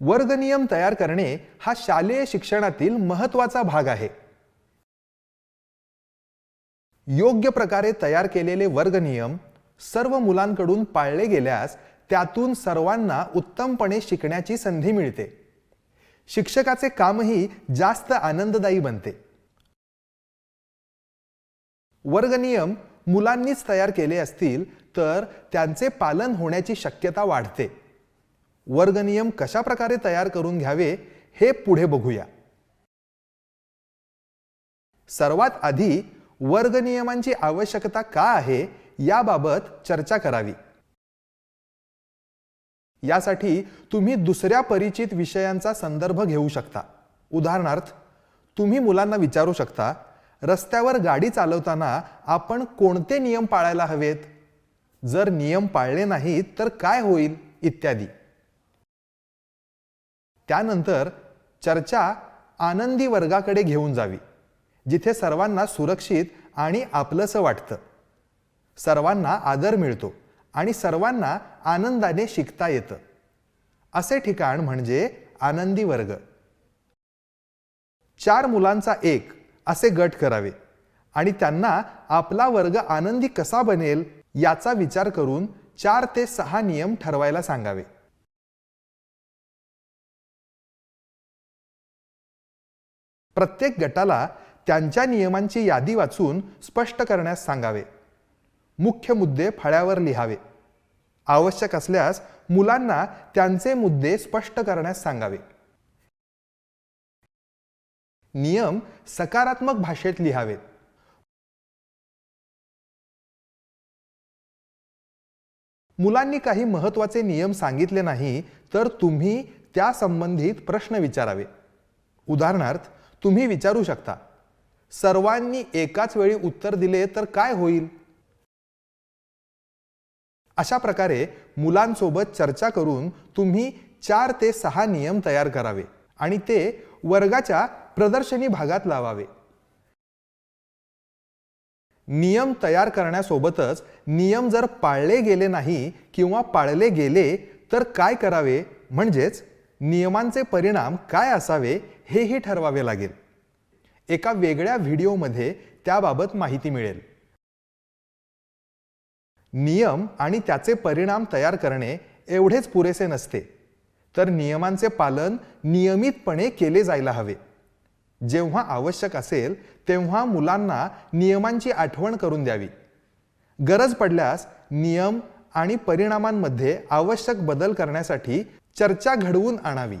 वर्गनियम तयार करणे हा शालेय शिक्षणातील महत्त्वाचा भाग आहे. योग्य प्रकारे तयार केलेले वर्गनियम सर्व मुलांकडून पाळले गेल्यास त्यातून सर्वांना उत्तमपणे शिकण्याची संधी मिळते. शिक्षकाचे कामही जास्त आनंददायी बनते. वर्गनियम मुलांनीच तयार केले असतील तर त्यांचे पालन होण्याची शक्यता वाढते. वर्गनियम कशा प्रकारे तयार करून घ्यावे हे पुढे बघूया. सर्वात आधी वर्गनियमांची आवश्यकता का आहे याबाबत चर्चा करावी. यासाठी तुम्ही दुसऱ्या परिचित विषयांचा संदर्भ घेऊ शकता. उदाहरणार्थ तुम्ही मुलांना विचारू शकता रस्त्यावर गाडी चालवताना आपण कोणते नियम पाळायला हवेत? जर नियम पाळले नाहीत तर काय होईल? इत्यादी. त्यानंतर चर्चा आनंदी वर्गाकडे घेऊन जावी जिथे सर्वांना सुरक्षित आणि आपलंसं वाटतं. सर्वांना आदर मिळतो आणि सर्वांना आनंदाने शिकता येतं. असे ठिकाण म्हणजे आनंदी वर्ग. चार मुलांचा एक असे गट करावे आणि त्यांना आपला वर्ग आनंदी कसा बनेल याचा विचार करून चार ते सहा नियम ठरवायला सांगावे. प्रत्येक गटाला त्यांच्या नियमांची यादी वाचून स्पष्ट करण्यास सांगावे. मुख्य मुद्दे फळ्यावर लिहावे. आवश्यक असल्यास मुलांना त्यांचे मुद्दे स्पष्ट करण्यास सांगावे. नियम सकारात्मक भाषेत लिहावेत मुलांनी काही महत्त्वाचे नियम सांगितले नाही तर तुम्ही त्या संबंधित प्रश्न विचारावे. उदाहरणार्थ तुम्ही विचारू शकता. सर्वांनी एकाच वेळी उत्तर दिले तर काय होईल? अशा प्रकारे मुलांसोबत चर्चा करून तुम्ही चार ते सहा नियम तयार करावे आणि ते वर्गाच्या प्रदर्शनी भागात लावावे. नियम तयार करण्यासोबतच नियम जर पाळले गेले नाही किंवा पाळले गेले तर काय करावे? म्हणजेच नियमांचे परिणाम काय असावे हेही ठरवावे लागेल. एका वेगळ्या व्हिडिओमध्ये त्याबाबत माहिती मिळेल. नियम आणि त्याचे परिणाम तयार करणे एवढेच पुरेसे नसते. तर नियमांचे पालन नियमितपणे केले जायला हवे. जेव्हा आवश्यक असेल तेव्हा मुलांना नियमांची आठवण करून द्यावी. गरज पडल्यास नियम आणि परिणामांमध्ये आवश्यक बदल करण्यासाठी चर्चा घडवून आणावी.